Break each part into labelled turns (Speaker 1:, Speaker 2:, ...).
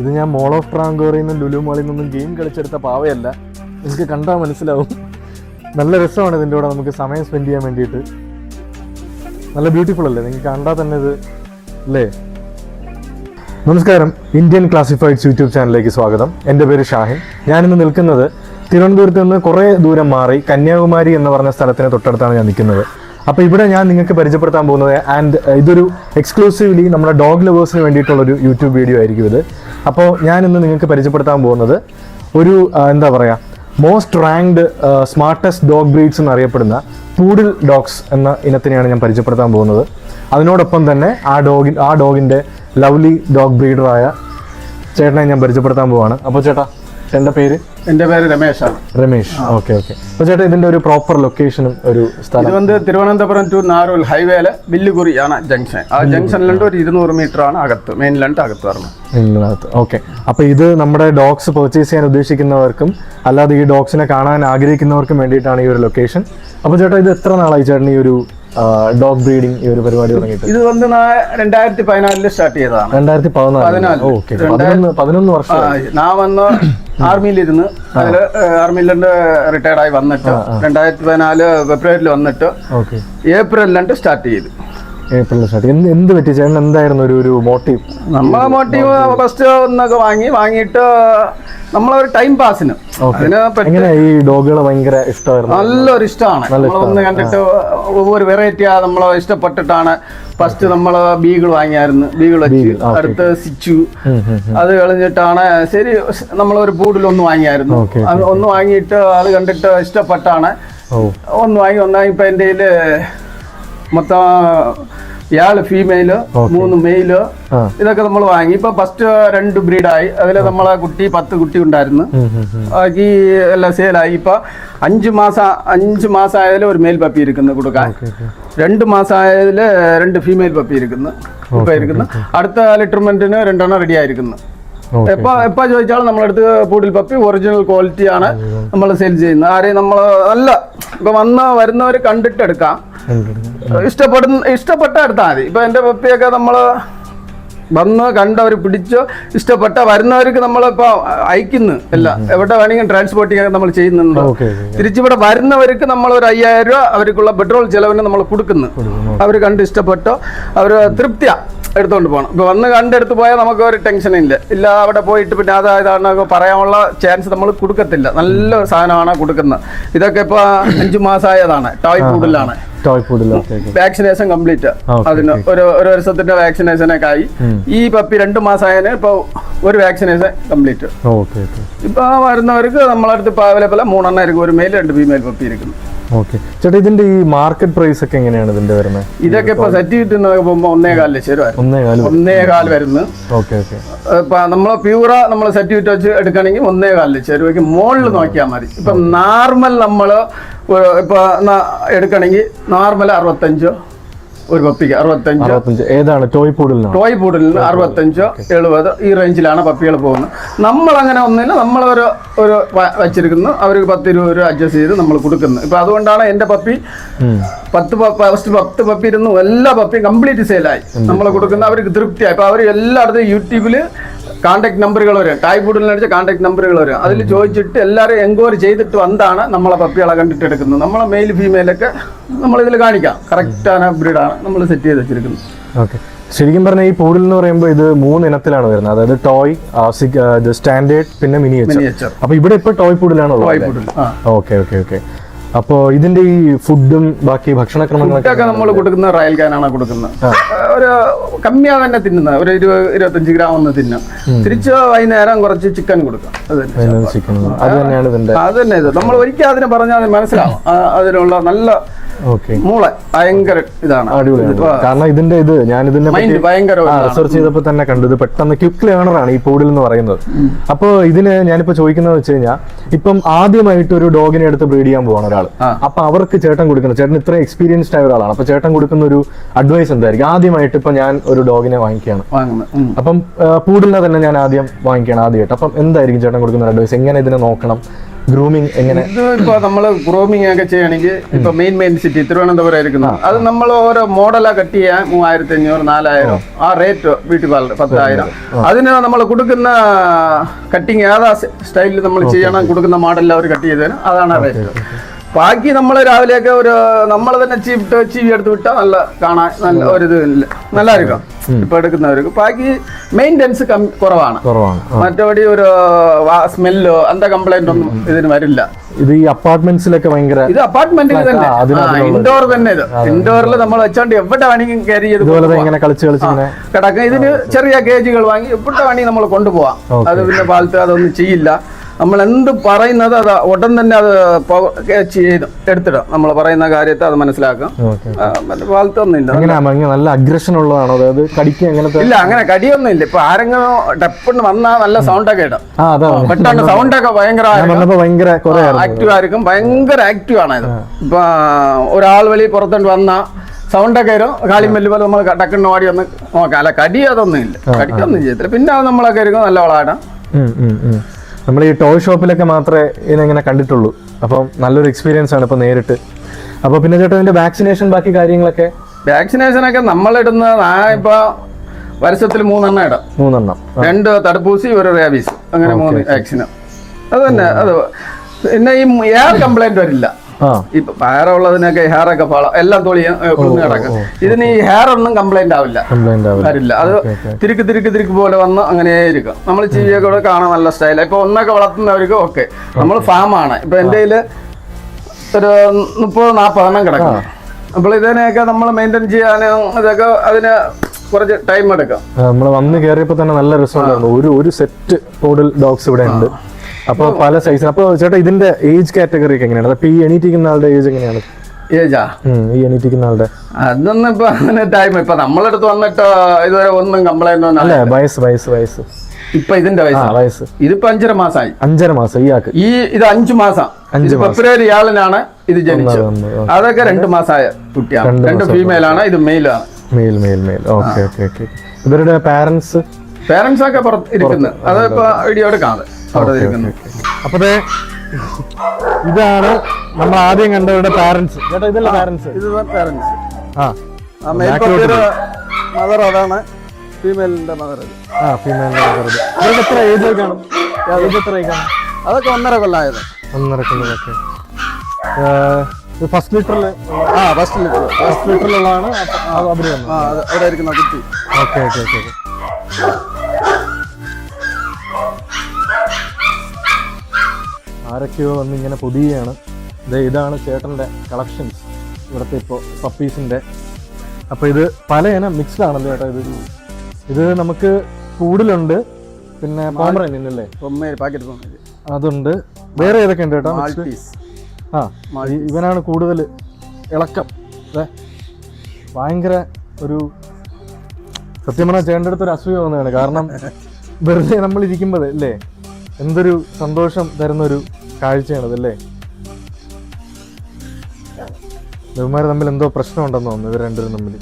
Speaker 1: ഇത് ഞാൻ മോൾ ഓഫ് ട്രാങ്കോറിൽ നിന്നും ലുലു മോളിൽ നിന്നും ഗെയിം കളിച്ചെടുത്ത പാവയല്ല. എനിക്ക് കണ്ടാൽ മനസ്സിലാവും. നല്ല രസമാണ് ഇതിന്റെ കൂടെ നമുക്ക് സമയം സ്പെൻഡ് ചെയ്യാൻ വേണ്ടിയിട്ട്. നല്ല ബ്യൂട്ടിഫുൾ അല്ലേ? നിങ്ങൾക്ക് കണ്ടാൽ തന്നെ ഇത് അല്ലേ? നമസ്കാരം. ഇന്ത്യൻ ക്ലാസിഫൈഡ്സ് യൂട്യൂബ് ചാനലിലേക്ക് സ്വാഗതം. എന്റെ പേര് ഷാഹിൻ. ഞാനിന്ന് നിൽക്കുന്നത് തിരുവനന്തപുരത്ത് നിന്ന് കുറേ ദൂരം മാറി കന്യാകുമാരി എന്ന് പറഞ്ഞ സ്ഥലത്തിന് തൊട്ടടുത്താണ് ഞാൻ നിൽക്കുന്നത്. അപ്പോൾ ഇവിടെ ഞാൻ നിങ്ങൾക്ക് പരിചയപ്പെടുത്താൻ പോകുന്നത് ആൻഡ് ഇതൊരു എക്സ്ക്ലൂസീവ്ലി നമ്മുടെ ഡോഗ് ലവേഴ്സിന് വേണ്ടിയിട്ടുള്ളൊരു യൂട്യൂബ് വീഡിയോ ആയിരിക്കും ഇത്. അപ്പോൾ ഞാൻ ഇന്ന് നിങ്ങൾക്ക് പരിചയപ്പെടുത്താൻ പോകുന്നത് ഒരു എന്താ പറയുക most ranked smartest dog breeds എന്നറിയപ്പെടുന്ന പൂഡിൽ ഡോഗ്സ് എന്ന ഇനത്തിനെയാണ് ഞാൻ പരിചയപ്പെടുത്താൻ പോകുന്നത്. അതിനോടൊപ്പം തന്നെ ആ ഡോഗിൻ ആ ഡോഗിന്റെ ലവ്ലി ഡോഗ് ബ്രീഡറായ ചേട്ടനെ ഞാൻ പരിചയപ്പെടുത്താൻ പോവാണ്. അപ്പോൾ ചേട്ടാ എന്റെ പേര്?
Speaker 2: എന്റെ പേര് രമേശാണ്.
Speaker 1: രമേശ്. Okay okay. അപ്പോൾ ചേട്ടാ ഇതിന്റെ ഒരു പ്രോപ്പർ ലൊക്കേഷനും ഒരു സ്ഥലം.
Speaker 2: ഇത് വന്ന് തിരുവനന്തപുരം ടു നാരൂൽ ബില്ലുകുറി വില്ലുകുറിയാണ് ജംഗ്ഷൻ ആ ജംഗ്ഷനിലുണ്ട് ഒരു ഇരുന്നൂറ് മീറ്റർ ആണ് അകത്ത് മെയിനിലുണ്ട് അകത്ത് വരണം
Speaker 1: ഓക്കെ. അപ്പോൾ ഇത് നമ്മുടെ ഡോഗ്സ് പർച്ചേസ് ചെയ്യാൻ ഉദ്ദേശിക്കുന്നവർക്കും അല്ലാതെ ഈ ഡോഗ്സിനെ കാണാൻ ആഗ്രഹിക്കുന്നവർക്കും വേണ്ടിയിട്ടാണ് ഈ ഒരു ലൊക്കേഷൻ അപ്പോൾ ചേട്ടാ ഇത് എത്ര നാളായി ചേട്ടൻ ഈ ഒരു ഡോഗ് ബ്രീഡിംഗ് ഈ ഒരു പരിപാടി തുടങ്ങിയിട്ട്.
Speaker 2: ഇത് വന്ന് രണ്ടായിരത്തി പതിനാലിൽ സ്റ്റാർട്ട് ചെയ്തതാണ്.
Speaker 1: രണ്ടായിരത്തി പതിനാല്. ഓക്കെ. പതിനൊന്ന് വർഷം.
Speaker 2: ഞാൻ വന്ന് ആർമിയിലിരുന്ന് അതിൽ ആർമിയിലുണ്ട് റിട്ടയർഡായി വന്നിട്ട് രണ്ടായിരത്തി പതിനാല് ഫെബ്രുവരിയിൽ വന്നിട്ട് ഏപ്രിലിലുണ്ട് സ്റ്റാർട്ട് ചെയ്തു.
Speaker 1: ഏപ്രിൽ സ്റ്റാർട്ട് എന്ത് പറ്റി ചേട്ടൻ എന്തായിരുന്നു ഒരു ഒരു മോട്ടീവ്
Speaker 2: നമ്മളെ മോട്ടീവ് ഫസ്റ്റ് ഒന്നൊക്കെ വാങ്ങി വാങ്ങിയിട്ട് നമ്മളൊരു ടൈം പാസിന്
Speaker 1: എങ്ങനെ ഈ ഡോഗുകൾ ഭയങ്കര ഇഷ്ടമായിരുന്നു?
Speaker 2: നല്ലൊരു ഇഷ്ടമാണ്. ഒന്ന് കണ്ടിട്ട് ഒരു വെറൈറ്റി ആ നമ്മളെ ഇഷ്ടപ്പെട്ടിട്ടാണ് ഫസ്റ്റ് നമ്മൾ ബീഗൾ വാങ്ങിയായിരുന്നു. ബീഗൾ വെച്ച് അടുത്ത് സിച്ചു. അത് കളിഞ്ഞിട്ടാണ് ശരി നമ്മളൊരു ബൂഡിലൊന്ന് വാങ്ങിയായിരുന്നു. ഒന്ന് വാങ്ങിയിട്ട് അത് കണ്ടിട്ട് ഇഷ്ടപ്പെട്ടാണ്. ഒന്ന് വാങ്ങി ഒന്നായി ഇപ്പം എന്റെ മൊത്തം ഇയാൾ ഫീമെയിൽ മൂന്ന്
Speaker 1: മെയിൽ.
Speaker 2: ഇതൊക്കെ നമ്മൾ വാങ്ങി. ഇപ്പൊ ഫസ്റ്റ് രണ്ട് ബ്രീഡായി അതിൽ നമ്മളെ കുട്ടി പത്ത് കുട്ടി ഉണ്ടായിരുന്നു. ബാക്കി എല്ലാം സെയിലായി ഇപ്പൊ അഞ്ച് മാസം അഞ്ച് മാസം ആയാലും ഒരു മെയിൽ പപ്പി ഇരിക്കുന്നു കൊടുക്കാൻ. രണ്ട് മാസം ആയതിൽ രണ്ട് ഫീമെയിൽ പപ്പി ഇരിക്കുന്നു. ഇപ്പൊ ഇരിക്കുന്നു. അടുത്ത ലിറ്റർമെന്റിന് രണ്ടെണ്ണം റെഡി ആയിരിക്കുന്നു. എപ്പോ എപ്പോ ചോദിച്ചാലും നമ്മളടുത്ത് പൂട്ടിൽ പപ്പി ഒറിജിനൽ ക്വാളിറ്റി ആണ് നമ്മൾ സെയിൽ ചെയ്യുന്നത്. ആരെയും നമ്മൾ നല്ല ഇപ്പൊ വന്ന വരുന്നവർ കണ്ടിട്ട് എടുക്കാം. ഇഷ്ടപ്പെടുന്ന ഇഷ്ടപ്പെട്ട എടുത്താൽ മതി. ഇപ്പൊ എന്റെ പപ്പിയൊക്കെ നമ്മൾ വന്ന് കണ്ടവർ പിടിച്ചോ ഇഷ്ടപ്പെട്ട വരുന്നവർക്ക് നമ്മളിപ്പോ അയക്കുന്നു. അല്ല എവിടെ വേണമെങ്കിലും ട്രാൻസ്പോർട്ടിങ് ഒക്കെ നമ്മൾ ചെയ്യുന്നുണ്ട്. തിരിച്ചിവിടെ വരുന്നവർക്ക് നമ്മൾ ഒരു അയ്യായിരം രൂപ അവർക്കുള്ള പെട്രോൾ ചെലവിന് നമ്മൾ കൊടുക്കുന്നു. അവർ കണ്ട് ഇഷ്ടപ്പെട്ടോ അവർ തൃപ്തിയാ. എടുത്തുകൊണ്ട് പോകണം ഇപ്പൊ വന്ന് കണ്ടെടുത്ത് പോയാൽ നമുക്ക് ഒരു ടെൻഷൻ ഇല്ല. ഇല്ല അവിടെ പോയിട്ട് പിന്നെ അതാ ഇതാണ് പറയാനുള്ള ചാൻസ് നമ്മൾ കൊടുക്കത്തില്ല. നല്ല സാധനമാണ് കൊടുക്കുന്നത്. ഇതൊക്കെ ഇപ്പൊ അഞ്ചു മാസമായതാണ് ടോയ്
Speaker 1: ഓക്കെ
Speaker 2: വാക്സിനേഷൻ കംപ്ലീറ്റ് അതിന് ഒരു ഒരു വർഷത്തിന്റെ വാക്സിനേഷൻ ഒക്കെ ആയി. ഈ പപ്പി രണ്ട് മാസമായതിന് ഇപ്പൊ ഒരു വാക്സിനേഷൻ കംപ്ലീറ്റ് ഇപ്പൊ വരുന്നവർക്ക് നമ്മളടുത്ത് ഇപ്പൊ അവൈലബിൾ മൂന്നെണ്ണം ആയിരിക്കും ഒരു മെയിൽ രണ്ട് ഫീമെയിൽ പപ്പി ഇരിക്കുന്നു.
Speaker 1: ഓക്കെ. ചേട്ടാ ഇതിന്റെ ഈ മാർക്കറ്റ് പ്രൈസ് ഒക്കെ എങ്ങനെയാണ് ഇതിന്റെ വരുന്നത്
Speaker 2: ഇതൊക്കെ ഇപ്പൊ സെറ്റ് കിട്ടുന്ന പോകുമ്പോ ഒന്നേ കാൽ ലക്ഷം രൂപ
Speaker 1: ഒന്നേ
Speaker 2: കാൽ വരുന്നു.
Speaker 1: Okay okay.
Speaker 2: ഇപ്പൊ നമ്മളെ പ്യൂറ നമ്മൾ സെറ്റ് വിറ്റ് വെച്ച് എടുക്കണമെങ്കിൽ ഒന്നേ കാലിൽ ലക്ഷം രൂപയ്ക്ക് മുകളിൽ നോക്കിയാൽ മതി. ഇപ്പൊ നോർമൽ നമ്മൾ ഇപ്പൊ എടുക്കണമെങ്കിൽ നോർമൽ അറുപത്തഞ്ചോ ഒരു പപ്പിക്ക് അറുപത്തഞ്ചോ.
Speaker 1: അറുപത്തഞ്ച്. ഏതാണ്? ടോയ് പൂടിൽ
Speaker 2: ടോയ് പൂടലിന് അറുപത്തഞ്ചോ എഴുപത് ഈ റേഞ്ചിലാണ് പപ്പികൾ പോകുന്നത്. നമ്മൾ അങ്ങനെ ഒന്നില്ല നമ്മൾ ഒരു ഒരു വച്ചിരിക്കുന്നു. അവർക്ക് പത്ത് ഇരുപത് രൂപ അഡ്ജസ്റ്റ് ചെയ്ത് നമ്മൾ കൊടുക്കുന്നു. ഇപ്പൊ അതുകൊണ്ടാണ് എന്റെ പപ്പി പത്ത് ഫസ്റ്റ് പത്ത് പപ്പി ഇരുന്നു എല്ലാ പപ്പിയും കംപ്ലീറ്റ് സെയിലായി. നമ്മൾ കൊടുക്കുന്ന അവർക്ക് തൃപ്തിയായി. അപ്പൊ അവർ എല്ലായിടത്തും യൂട്യൂബിൽ കോൺടാക്ട് നമ്പറുകൾ വരും ടായ് ഫുഡിൽ അടിച്ച കോൺടാക്ട് നമ്പറുകൾ വരും അതിൽ ചോദിച്ചിട്ട് എല്ലാവരും എൻക്വയറി ചെയ്തിട്ട് വന്നാണ് നമ്മളെ പപ്പികളെ കണ്ടിട്ട് എടുക്കുന്നത്. നമ്മളെ മെയിൽ ഫീമെയിലൊക്കെ നമ്മളിതിൽ കാണിക്കാം. കറക്റ്റാണ് ബ്രീഡാണ് നമ്മൾ സെറ്റ് ചെയ്ത് വെച്ചിരിക്കുന്നത്.
Speaker 1: ഓക്കെ ശരിക്കും പറഞ്ഞാൽ ഈ പൂഡിൽ എന്ന് പറയുമ്പോൾ ഇത് മൂന്ന് ഇനത്തിലാണ് വരുന്നത്. അതായത് ടോയ് സ്റ്റാൻഡേർഡ് പിന്നെ മിനിയേച്ചർ അപ്പൊ ഇവിടെ ഇപ്പൊ ടോയ്
Speaker 2: പൂഡിലാണ്
Speaker 1: ഓക്കെ ഓക്കെ ഓക്കെ അപ്പോ ഇതിന്റെ ഈ ഫുഡും ബാക്കി ഭക്ഷണക്രമങ്ങളൊക്കെ
Speaker 2: ഫുഡൊക്കെ നമ്മൾ കൊടുക്കുന്ന റയൽ കാനാണ് കൊടുക്കുന്നത് ഒരു കമ്മിയാ തന്നെ തിന്നുന്നത് ഒരു ഇരുപത് ഇരുപത്തഞ്ച് ഗ്രാം ഒന്ന് തിന്നും. തിരിച്ച് വൈകുന്നേരം കുറച്ച് ചിക്കൻ കൊടുക്കാം. അത് തന്നെ.
Speaker 1: ചിക്കൻ. അത് തന്നെയാണ്
Speaker 2: അത് തന്നെ ഇത്. നമ്മൾ ഒരിക്കലും അതിനെ പറഞ്ഞാൽ മനസ്സിലാവും. അതിനുള്ള നല്ല മൂളെ ഭയങ്കര ഇതാണ്.
Speaker 1: കാരണം ഇതിന്റെ ഇത് ഞാൻ ഇതിനെ
Speaker 2: മൈൻഡ് ഭയങ്കര
Speaker 1: റിസർച്ച് ചെയ്തപ്പോൾ തന്നെ കണ്ടു. ഇത് പെട്ടെന്ന് ക്വിക്ക് ലേണർ ആണ് ഈ പൂടിൽ എന്ന് പറയുന്നത്. അപ്പോൾ ഇതിന് ഞാനിപ്പോ ചോദിക്കുന്നത് വെച്ച് കഴിഞ്ഞാൽ ഇപ്പം ആദ്യമായിട്ട് ഒരു ഡോഗിനെ എടുത്ത് ബ്രീഡ് ചെയ്യാൻ പോവാണ് ഒരാൾ. അപ്പൊ അവർക്ക് ചേട്ടൻ കൊടുക്കുന്നത് ചേട്ടൻ ഇത്ര എക്സ്പീരിയൻസ്ഡ് ആയ ഒരാളാണ്. അപ്പൊ ചേട്ടൻ കൊടുക്കുന്ന ഒരു അഡ്വൈസ് എന്തായിരിക്കും? ആദ്യമായിട്ട് ഇപ്പൊ ഞാൻ ഒരു ഡോഗിനെ വാങ്ങിക്കുകയാണ്. അപ്പം പൂടിലിനെ തന്നെ ഞാൻ ആദ്യം വാങ്ങിക്കുകയാണ് ആദ്യമായിട്ട്. അപ്പം എന്തായിരിക്കും ചേട്ടൻ കൊടുക്കുന്ന അഡ്വൈസ് എങ്ങനെ ഇതിനെ നോക്കണം? ഗ്രൂമിങ് എങ്ങനെ?
Speaker 2: ഇപ്പോൾ നമ്മൾ നമ്മൾ ഗ്രോമിംഗ് ഒക്കെ ചെയ്യണമെങ്കിൽ ഇപ്പൊ മെയിൻ മെയിൻ സിറ്റി തിരുവനന്തപുരം ആയിരിക്കുന്നു. അത് നമ്മൾ ഓരോ മോഡലാ കട്ട് ചെയ്യാൻ മൂവായിരത്തി അഞ്ഞൂറ് നാലായിരം ആ റേറ്റ് ബ്യൂട്ടി പാർലർ പത്തായിരം. അതിന് നമ്മൾ കൊടുക്കുന്ന കട്ടിങ് ഏതാ സ്റ്റൈലിൽ നമ്മൾ ചെയ്യണം കൊടുക്കുന്ന മോഡലിൽ അവർ കട്ട് ചെയ്തതിന് അതാണ് റേറ്റ് ബാക്കി നമ്മൾ രാവിലെയൊക്കെ ഒരു നമ്മൾ തന്നെ ചീവിട്ട് ചീവി എടുത്ത് വിട്ടാൽ നല്ല കാണാൻ നല്ല ഒരു ഇത് ഇല്ല. നല്ലതായിരിക്കും. ഇപ്പൊ എടുക്കുന്നവർക്ക്. ബാക്കി മെയിന്റെനൻസ് കുറവാണ്. മറ്റപടി ഒരു സ്മെല്ലോ എന്താ കംപ്ലൈന്റ് ഒന്നും ഇതിന് വരില്ല.
Speaker 1: ഇത് ഈ അപ്പാർട്ട്മെന്റ്സിലൊക്കെ ഭയങ്കര
Speaker 2: ഇത് അപ്പാർട്ട്മെന്റിൽ തന്നെ. ഇൻഡോർ തന്നെ ഇത്. ഇൻഡോറിൽ നമ്മൾ വെച്ചോണ്ട് എവിടെ വേണമെങ്കിലും കയറി ചെയ്ത്.
Speaker 1: ഇങ്ങനെ കളിച്ച് കളിച്ച് കിടക്കുക
Speaker 2: കിടക്കാം. ഇതിന് ചെറിയ കേജുകൾ വാങ്ങി എവിടെ വേണമെങ്കിൽ നമ്മൾ കൊണ്ടുപോവാം. അത് പിന്നെ പാലത്ത് അതൊന്നും ചെയ്യില്ല. നമ്മൾ എന്ത് പറയുന്നത് അത് ഉടൻ തന്നെ അത് ചെയ്ത് എടുത്തിടാം. നമ്മൾ പറയുന്ന കാര്യത്തെ അത് മനസ്സിലാക്കാം.
Speaker 1: നല്ല അഗ്രഷൻ ഉള്ളതാണോ അതായത് കടിക്കുക അങ്ങനത്തെ
Speaker 2: ഇല്ല അങ്ങനെ കടിയൊന്നും ഇല്ല ഇപ്പൊ ആരെങ്കിലും ഡെപ്പെന്ന് വന്നാൽ നല്ല സൗണ്ട്
Speaker 1: ഒക്കെ ഇടാം
Speaker 2: പെട്ടെന്ന്
Speaker 1: സൗണ്ട് ഒക്കെ ഭയങ്കര കുറെ
Speaker 2: ആക്റ്റീവ് ആയിരിക്കും. ഭയങ്കര ആക്റ്റീവ് ആണ് ഇത് ഇപ്പൊ ഒരാൾ വെളി പുറത്തോട്ട് വന്ന സൗണ്ടൊക്കെ വരും കാളിമല്ല് പോലെ നമ്മൾ ടക്കണ്ണ ഓടി ഒന്ന് നോക്കാം. അല്ല കടി അതൊന്നും ഇല്ല കടിക്കൊന്നും ചെയ്തില്ല പിന്നെ അത് നമ്മളൊക്കെ ആയിരിക്കും നല്ല വളമാണ്
Speaker 1: നമ്മൾ ഈ ടോയ് ഷോപ്പിലൊക്കെ മാത്രമേ ഇതിനെങ്ങനെ കണ്ടിട്ടുള്ളൂ. അപ്പം നല്ലൊരു എക്സ്പീരിയൻസ് ആണ് ഇപ്പം നേരിട്ട്. അപ്പോൾ പിന്നെ ചേട്ടാ ഇതിന്റെ വാക്സിനേഷൻ ബാക്കി കാര്യങ്ങളൊക്കെ?
Speaker 2: വാക്സിനേഷൻ ഒക്കെ നമ്മളിടുന്ന ഇപ്പോൾ ഇപ്പൊ വർഷത്തിൽ മൂന്നെണ്ണം ഇടാം.
Speaker 1: മൂന്നെണ്ണം.
Speaker 2: രണ്ട് തടുപ്പൂസി ഒരു റേബീസ് അങ്ങനെ മൂന്ന് വാക്സിനും അത് തന്നെ അത് പിന്നെ ഈ എയർ കംപ്ലൈന്റ് വരില്ല. ഇപ്പൊ ഹെയർ ഒക്കെ പാളാം എല്ലാം തൊളി കിടക്കും. ഇതിന് ഈ ഹെയർ ഒന്നും കംപ്ലൈന്റ് ആവില്ല. വരില്ല. അത്. തിരുക്ക് തിരുക്ക് തിരുക്ക് പോലെ വന്ന് അങ്ങനെ ഇരിക്കും. നമ്മൾ ചീവിയൊക്കെ കൂടെ കാണാൻ നല്ല സ്റ്റൈൽ ഇപ്പൊ ഒന്നൊക്കെ വളർത്തുന്നവർക്ക് ഓക്കെ. നമ്മൾ ഫാമാണ് ഇപ്പൊ എന്റെ കയ്യിൽ ഒരു മുപ്പത് നാൽപ്പതെണ്ണം കിടക്കും അപ്പോൾ ഇതിനെയൊക്കെ നമ്മൾ മെയിന്റെയിൻ ചെയ്യാനും ഇതൊക്കെ അതിന് കുറച്ച് ടൈം എടുക്കാം.
Speaker 1: നമ്മൾ വന്ന് കയറിയപ്പോ തന്നെ നല്ല രസമുണ്ടായിരുന്നു ഒരു ഒരു സെറ്റ് ടോട്ടൽ ഡോഗ്സ് ഇവിടെ ഉണ്ട്. അപ്പൊ പല സൈസ് അപ്പൊ ചേട്ടാ ഇതിന്റെ ഏജ് കാറ്റഗറി ഒക്കെ എങ്ങനെയാണ്? അപ്പൊ ഈ എണീറ്റിക്കുന്ന ആളുടെ ഏജ് എങ്ങനെയാണ്?
Speaker 2: ഏജാ
Speaker 1: ഈ എണീറ്റിക്കുന്ന ആളുടെ
Speaker 2: അതൊന്നും ഇപ്പൊ അങ്ങനെ ടൈം ഇപ്പൊ നമ്മളടുത്ത് വന്നിട്ട് ഇതുവരെ ഒന്നും കംപ്ലൈന്റ് ഒന്നും
Speaker 1: അല്ലെ വയസ്സ് വയസ്സ് വയസ്സ്.
Speaker 2: ഇപ്പൊ ഇതിന്റെ വയസ്സ്.
Speaker 1: വയസ്സ്.
Speaker 2: ഇതിപ്പോ അഞ്ചര മാസമായി
Speaker 1: അഞ്ചര മാസം ഇയാൾക്ക്.
Speaker 2: ഈ ഇത് അഞ്ചു മാസം.
Speaker 1: അഞ്ച്
Speaker 2: ഫെബ്രുവരി ഏഴിനാണ് ഇത് ജനിച്ചത്. അതൊക്കെ രണ്ട് മാസമായ കുട്ടിയാണ്.
Speaker 1: രണ്ട്
Speaker 2: ആണ് ഇത് മെയിലാണ്
Speaker 1: male male male okay okay okay. ഇവരുടെ പാരന്റ്സ്
Speaker 2: പേരൻസ് ഒക്കെ പുറത്ത് ഇരിക്കുന്നത് അതിപ്പോ വീഡിയോ എടുക്കാം അവിടെ ഇരിക്കുന്നു.
Speaker 1: അപ്പൊ ദേ, ഇതാണ് നമ്മൾ ആദ്യം കണ്ടവരുടെ പാരന്റ്സ് ചേട്ടാ ഇതല്ല പാരന്റ്സ്
Speaker 2: പേരൻസ്
Speaker 1: ആ
Speaker 2: മദർ അതാണ്. ഫീമെയിലിന്റെ മദർ
Speaker 1: ആ ഫീമെയിൽ ഇവർക്ക് എത്ര ഏജ് കാണും ഏജ് എത്ര കാണും
Speaker 2: അതൊക്കെ ഒന്നര കൊല്ലായത്
Speaker 1: ഒന്നര കൊല്ലമൊക്കെ ഫസ്റ്റ് ലിറ്ററിൽ
Speaker 2: ആ ഫസ്റ്റ് ലിറ്റർ
Speaker 1: ഫസ്റ്റ് ലിറ്ററിലുള്ളതാണ് അവർ വന്നത്
Speaker 2: ആ അവിടെ ഇരിക്കുന്ന കുട്ടി.
Speaker 1: Okay okay okay. ആരൊക്കെയോ വന്ന് ഇങ്ങനെ പൊതിയാണ് ദേ ഇതാണ് ചേട്ടന്റെ കളക്ഷൻസ്. ഇവിടുത്തെ ഇപ്പോൾ പപ്പീസിന്റെ. അപ്പോൾ ഇത് പല ഇനം മിക്സ്ഡ് ആണല്ലോ ചേട്ടാ ഇത്. ഇത് നമുക്ക് കൂടുതലുണ്ട്. പിന്നെ അല്ലേ
Speaker 2: പൊമ്മേര് പാക്കറ്റ്
Speaker 1: അതുണ്ട്. വേറെ ഏതൊക്കെ ഉണ്ട് ചേട്ടാ ആ ഇവനാണ് കൂടുതൽ ഇളക്കം. ഭയങ്കര ഒരു സത്യം പറഞ്ഞാൽ ചേട്ടന്റെ അടുത്ത് ഒരു അസൂയ തോന്നുകയാണ് കാരണം വെറുതെ നമ്മൾ ഇരിക്കുമ്പോൾ അല്ലേ? എന്തൊരു സന്തോഷം തരുന്ന ഒരു കാഴ്ചയാണ് ഇതല്ലേ ഇവന്മാർ തമ്മിൽ എന്തോ പ്രശ്നമുണ്ടെന്ന് തോന്നുന്നു ഇവർ രണ്ടുപേരും തമ്മിൽ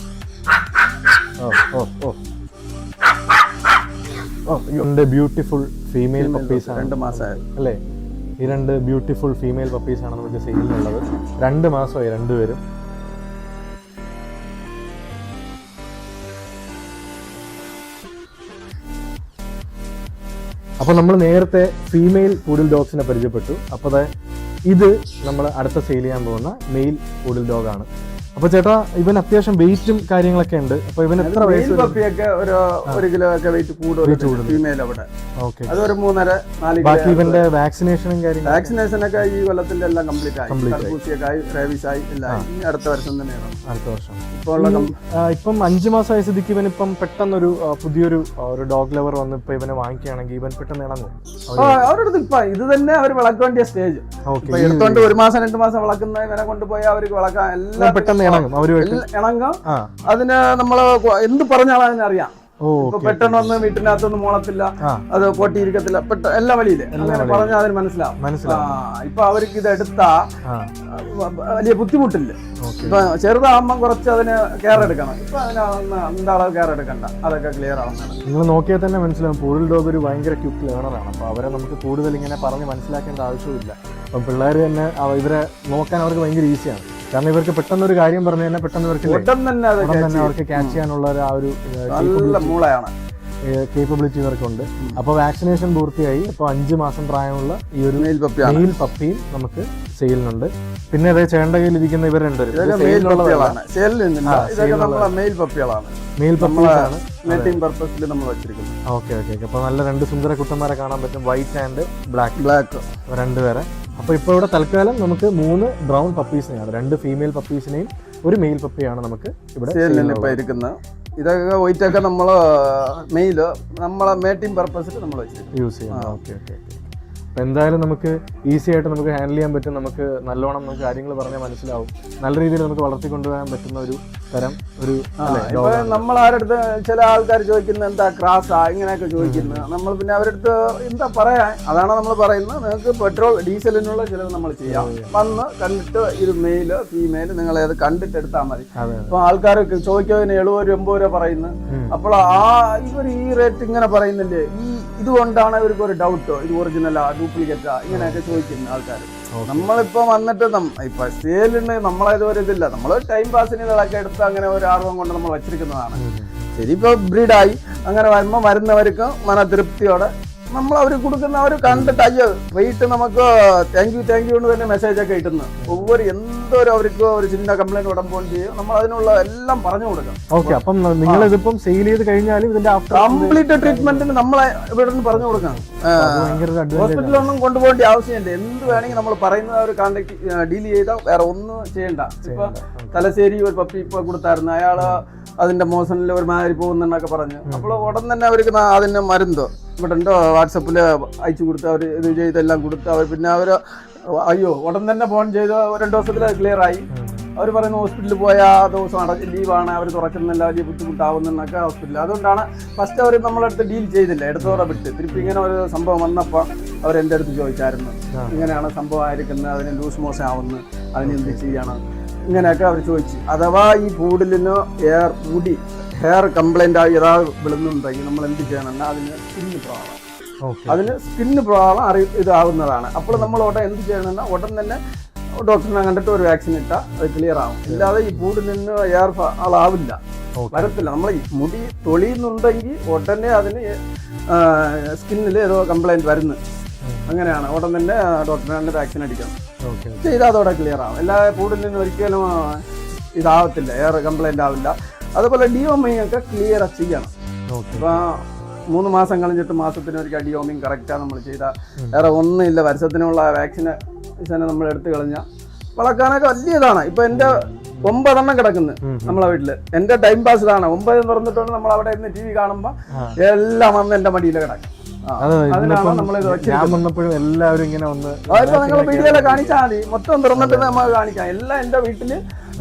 Speaker 1: ഓ ഓ ഓ. ഓ എന്റെ ബ്യൂട്ടിഫുൾ ഫീമെയിൽ പപ്പീസ് ആണ്.
Speaker 2: രണ്ട് മാസമായി.
Speaker 1: അല്ലേ? ഈ രണ്ട് ബ്യൂട്ടിഫുൾ ഫീമെയിൽ പപ്പീസ് ആണ് നമുക്ക് സെയിലിനുള്ളത് രണ്ട് മാസമായി രണ്ടുപേരും. അപ്പോൾ നമ്മൾ നേരത്തെ ഫീമെയിൽ പൂഡിൽ ഡോഗ്സിനെ പരിചയപ്പെട്ടു. അപ്പോൾ ഇത് നമ്മൾ അടുത്ത സെയിൽ ചെയ്യാൻ പോകുന്ന മെയിൽ പൂഡിൽ ഡോഗാണ് അപ്പോൾ ചേട്ടാ ഇവൻ അത്യാവശ്യം വെയിറ്റും കാര്യങ്ങളൊക്കെ ഉണ്ട്. അപ്പൊ ഇവൻ എത്ര വയസ്സ്
Speaker 2: പപ്പിയൊക്കെ ഒരു ഒരു കിലോ ഒക്കെ വെയിറ്റ് കൂടുതൽ ഫീമെയിൽ അവിടെ.
Speaker 1: ഓക്കെ
Speaker 2: അതൊരു മൂന്നര നാല്
Speaker 1: ബാക്കി ഇവന്റെ വാക്സിനേഷനും കാര്യങ്ങളും?
Speaker 2: വാക്സിനേഷൻ ഒക്കെ ഈ കൊല്ലത്തിന്റെ എല്ലാം കംപ്ലീറ്റ് ആയി.
Speaker 1: Complete ആയി.
Speaker 2: ആയി റേബീസ് ആയി എല്ലാം അടുത്ത വർഷം തന്നെയാണ്.
Speaker 1: അടുത്ത വർഷം.
Speaker 2: ഇപ്പോൾ
Speaker 1: ഇപ്പം അഞ്ചു മാസമായ സ്ഥിതിക്ക് ഇവൻ ഇപ്പം പെട്ടെന്നൊരു പുതിയൊരു ഒരു ഡോഗ് ലവർ വന്ന് ഇപ്പൊ ഇവനെ വാങ്ങിക്കുകയാണെങ്കിൽ ഇവൻ പെട്ടെന്ന് ഇണങ്ങും
Speaker 2: ആ, അവരുടെ അടുത്ത് ഇപ്പൊ ഇത് തന്നെ അവർ വളക്കേണ്ടിയ സ്റ്റേജ് എടുത്തോണ്ട് ഒരു മാസം രണ്ടു മാസം വളക്കുന്ന ഇവനെ കൊണ്ടുപോയി അവർക്ക് വിളക്കാൻ എല്ലാം
Speaker 1: പെട്ടെന്ന് ഇണങ്ങും അവരുമായിട്ട്.
Speaker 2: ഇണങ്ങും. അതിന് നമ്മൾ എന്ത് പറഞ്ഞാലും അതിനറിയാം ഇപ്പൊ പെട്ടെന്ന് വന്ന് വീട്ടിനകത്തൊന്നും മോളത്തില്ല അത് പൊട്ടിയിരിക്കത്തില്ല പെട്ട എല്ലാം അങ്ങനെ പറഞ്ഞാൽ അതിന് മനസ്സിലാവും.
Speaker 1: മനസ്സിലാവും.
Speaker 2: ഇപ്പൊ അവർക്ക് ഇത് എടുത്താ വലിയ ബുദ്ധിമുട്ടില്ല. ഇപ്പൊ ചെറുതാകുമ്പോ കുറച്ച് അതിന് കെയർ എടുക്കണം. ഇപ്പൊ എന്താളവ് കെയർ എടുക്കണ്ട. അതൊക്കെ ക്ലിയർ ആവുന്നതാണ്.
Speaker 1: നിങ്ങൾ നോക്കിയാൽ തന്നെ മനസ്സിലാവും പൂരിൽ ഡോഗ് ഒരു ഭയങ്കര ക്യുക്ക് ലേണറാണ് അപ്പൊ അവരെ നമുക്ക് കൂടുതൽ ഇങ്ങനെ പറഞ്ഞ് മനസ്സിലാക്കേണ്ട ആവശ്യമില്ല അപ്പം പിള്ളേർ തന്നെ ഇവരെ നോക്കാൻ അവർക്ക് ഭയങ്കര ഈസിയാണ് കാരണം ഇവർക്ക് പെട്ടെന്ന് ഒരു കാര്യം പറഞ്ഞു കഴിഞ്ഞാൽ പെട്ടെന്ന് ഇവർക്ക്
Speaker 2: തന്നെ
Speaker 1: തന്നെ അവർക്ക് ക്യാച്ച് ചെയ്യാനുള്ള ആ ഒരു
Speaker 2: നല്ല മൂളയാണ്.
Speaker 1: കേപ്പബിലിറ്റി ഇവർക്കുണ്ട്. അപ്പോൾ വാക്സിനേഷൻ പൂർത്തിയായി. അപ്പോൾ അഞ്ച് മാസം പ്രായമുള്ള ഈ ഒരു
Speaker 2: മെയിൽ പപ്പിയാണ്.
Speaker 1: മെയിൽ പപ്പിയും നമുക്ക് സെയിലിനുണ്ട്. പിന്നെ അതേ ചേണ്ട ഇവർ
Speaker 2: നെറ്റിംഗ് നമ്മൾ വെച്ചിരിക്കുന്നത്.
Speaker 1: ഓക്കെ ഓക്കെ അപ്പൊ നല്ല രണ്ട് സുന്ദര കുട്ടന്മാരെ കാണാൻ പറ്റും. വൈറ്റ് ആൻഡ് ബ്ലാക്ക്
Speaker 2: ബ്ലാക്ക്
Speaker 1: രണ്ടുപേരെ. അപ്പോൾ ഇപ്പോൾ ഇവിടെ തൽക്കാലം നമുക്ക് മൂന്ന് ബ്രൗൺ പപ്പീസിനെയാണ് രണ്ട് ഫീമെയിൽ പപ്പീസിനെയും ഒരു മെയിൽ പപ്പിയാണ് നമുക്ക് ഇവിടെ
Speaker 2: ഇപ്പൊ ഇരിക്കുന്നത് ഇതൊക്കെ വെയിറ്റൊക്കെ നമ്മൾ മെയിൽ നമ്മളെ മേറ്റിംഗ് പർപ്പസിൽ നമ്മൾ വെച്ചിട്ട്
Speaker 1: യൂസ് ചെയ്യാം ഓക്കെ ഓക്കെ ഓക്കെ അപ്പോൾ എന്തായാലും നമുക്ക് ഈസി ആയിട്ട് നമുക്ക് ഹാൻഡിൽ ചെയ്യാൻ പറ്റും. നമുക്ക് നല്ലോണം നമുക്ക് കാര്യങ്ങൾ പറഞ്ഞാൽ മനസ്സിലാവും. നല്ല രീതിയിൽ നമുക്ക് വളർത്തിക്കൊണ്ടുപോകാൻ പറ്റുന്ന ഒരു തരം ഒരു
Speaker 2: നമ്മൾ ആരടുത്ത് ചില ആൾക്കാർ ചോദിക്കുന്നത് എന്താ ക്രാസാ ഇങ്ങനെയൊക്കെ ചോദിക്കുന്നത് നമ്മൾ പിന്നെ അവരടുത്ത് എന്താ പറയാ? അതാണ് നമ്മൾ പറയുന്നത്. നിങ്ങൾക്ക് പെട്രോൾ ഡീസലിനുള്ള ചിലവ് നമ്മൾ ചെയ്യാം. വന്ന് കണ്ടിട്ട് ഇത് മെയിൽ ഫീമെയിൽ നിങ്ങൾ അത് കണ്ടിട്ട് എടുത്താൽ മതി. അപ്പൊ ആൾക്കാർ ചോദിക്കുന്നതിന് എഴുപത് രൂപ എൺപത് രൂപ പറയുന്നു. അപ്പോൾ ആ ഇവർ ഈ റേറ്റ് ഇങ്ങനെ പറയുന്നില്ലേ? ഈ ഇതുകൊണ്ടാണ് ഇവർക്ക് ഒരു ഡൗട്ട് ഇത് ഒറിജിനലാ ഡ്യൂപ്ലിക്കേറ്റാ ഇങ്ങനെയൊക്കെ ചോദിക്കുന്ന ആൾക്കാർ. നമ്മളിപ്പോ വന്നിട്ട് ഇപ്പൊ നമ്മളത് ഒരു ഇതില്ല. നമ്മൾ ടൈം പാസിന് ഇതൊക്കെ എടുത്ത് അങ്ങനെ ഒരു ആർവം കൊണ്ട് നമ്മൾ വെച്ചിരിക്കുന്നതാണ്. ശരി ഇപ്പൊ ബ്രീഡായി അങ്ങനെ വരുമ്പോൾ വരുന്നവർക്ക് മന തൃപ്തിയോടെ നമ്മൾ അവർ കൊടുക്കുന്ന അവർ കണ്ടിട്ട് അയ്യോ വെയിറ്റ് നമുക്ക് താങ്ക് യു താങ്ക് യു എന്ന് തന്നെ മെസ്സേജൊക്കെ കിട്ടുന്നത്. ഒവ്വൊരു എന്തോരം അവർക്ക് ഒരു ചിന്ത കംപ്ലൈന്റ് ഉടമ്പോൾ ചെയ്യും നമ്മൾ അതിനുള്ള എല്ലാം പറഞ്ഞു കൊടുക്കണം.
Speaker 1: ഓക്കെ അപ്പം നിങ്ങൾ ഇതിപ്പം സെയിൽ ചെയ്ത് കഴിഞ്ഞാലും ഇതിന്റെ
Speaker 2: കംപ്ലീറ്റ് ട്രീറ്റ്മെന്റിന് നമ്മൾ ഇവിടെ നിന്ന് പറഞ്ഞു
Speaker 1: കൊടുക്കണം.
Speaker 2: ഹോസ്പിറ്റലൊന്നും കൊണ്ടുപോകേണ്ട ആവശ്യമില്ല. എന്ത് വേണമെങ്കിൽ നമ്മൾ പറയുന്നത് അവർ കോണ്ടാക്ട് ഡീൽ ചെയ്താൽ വേറെ ഒന്നും ചെയ്യണ്ട. ഇപ്പൊ തലശ്ശേരി ഒരു പപ്പി ഇപ്പൊ കൊടുത്തായിരുന്നു. അയാൾ അതിന്റെ മോഷനിൽ ഒരുമാതിരി പോകുന്നുണ്ടെന്നൊക്കെ പറഞ്ഞു. അപ്പോൾ ഉടൻ തന്നെ അവർക്ക് അതിന് മരുന്നോ ഇവിടെ വാട്സപ്പിൽ വാട്സപ്പിൽ അയച്ചു കൊടുത്ത് അവർ ഇത് ചെയ്തെല്ലാം കൊടുത്ത് അവർ പിന്നെ അവർ അയ്യോ ഉടൻ തന്നെ ഫോൺ ചെയ്ത് രണ്ട് ദിവസത്തിൽ ക്ലിയർ ആയി. അവർ പറയുന്ന ഹോസ്പിറ്റലിൽ പോയാൽ ആ ദിവസം അടച്ച് ലീവാണ് അവർ തുറക്കുന്നില്ല വലിയ ബുദ്ധിമുട്ടാവുന്നൊക്കെ ഹോസ്പിറ്റലിൽ. അതുകൊണ്ടാണ് ഫസ്റ്റ് അവർ നമ്മളടുത്ത് ഡീൽ ചെയ്തില്ല എടുത്തോടെ വിട്ട്. തിരിപ്പി ഇങ്ങനെ ഒരു സംഭവം വന്നപ്പോൾ അവർ എന്റെ അടുത്ത് ചോദിച്ചായിരുന്നു. ഇങ്ങനെയാണ് സംഭവം ആയിരിക്കുന്നത് അതിന് ലൂസ് മോശം ആവുന്നത് അതിന് എന്ത് ചെയ്യണം? ഇങ്ങനെയൊക്കെ അവർ ചോദിച്ചു. അഥവാ ഈ പൂടിലിന് എയർ മുടി ഹെയർ കംപ്ലൈന്റ് ആയി ഏതാ വിളുന്നുണ്ടെങ്കിൽ നമ്മൾ എന്ത് ചെയ്യണമെന്നാൽ അതിന് സ്കിന്ന് പ്രോബ്ലം അതിന് സ്കിന്ന് പ്രോബ്ലം അറി ഇതാവുന്നതാണ്. അപ്പോൾ നമ്മൾ ഉടൻ എന്ത് ചെയ്യണമെന്നാൽ ഉടൻ തന്നെ ഡോക്ടറിനെ കണ്ടിട്ട് ഒരു വാക്സിൻ ഇട്ടാൽ അത് ക്ലിയർ ആവും. ഇല്ലാതെ ഈ പൂടിൽ നിന്ന് എയർ ആളാവില്ല വരത്തില്ല. നമ്മൾ മുടി തൊളിയുന്നുണ്ടെങ്കിൽ ഉടനെ അതിന് സ്കിന്നിൽ ഏതോ കംപ്ലൈന്റ് വരുന്നു. അങ്ങനെയാണ്. ഉടൻ തന്നെ ഡോക്ടറെ കണ്ട് വാക്സിൻ അടിക്കണം. ചെയ്താൽ അതോടെ ക്ലിയർ ആവും. എല്ലാ പൂടിൽ നിന്ന് ഒരിക്കലും ഇതാവത്തില്ല. എയർ കംപ്ലൈന്റ് ആവില്ല. അതുപോലെ ഡിയോമിങ് ഒക്കെ ക്ലിയർ ചെയ്യണം. ഇപ്പൊ മൂന്ന് മാസം കളഞ്ഞിട്ട് മാസത്തിന് ഒരിക്കൽ ഡിയോമിങ് കറക്റ്റാണ് നമ്മൾ ചെയ്താൽ വേറെ ഒന്നുമില്ല. വർഷത്തിനുള്ള വാക്സിന് നമ്മൾ എടുത്തു കളഞ്ഞാൽ വളർക്കാനൊക്കെ വലിയ ഇതാണ്. ഇപ്പൊ എന്റെ ഒമ്പതെണ്ണം കിടക്കുന്നു. നമ്മളെ വീട്ടിൽ. എന്റെ ടൈം പാസ് ഇതാണ്. ഒമ്പത് തുറന്നിട്ടുണ്ട് നമ്മൾ അവിടെ ഇരുന്ന് ടി വി കാണുമ്പോ എല്ലാം വന്ന് എന്റെ മടിയിൽ കിടക്കും.
Speaker 1: ഞാൻ വന്നപ്പോഴും എല്ലാവരും ഇങ്ങനെ ഒന്ന്
Speaker 2: നിങ്ങൾ വീഡിയോയിലെ കാണിച്ചാൽ മതി. മൊത്തം തുറന്നിട്ട് നമ്മൾ കാണിക്കാം. എല്ലാം എന്റെ വീട്ടിൽ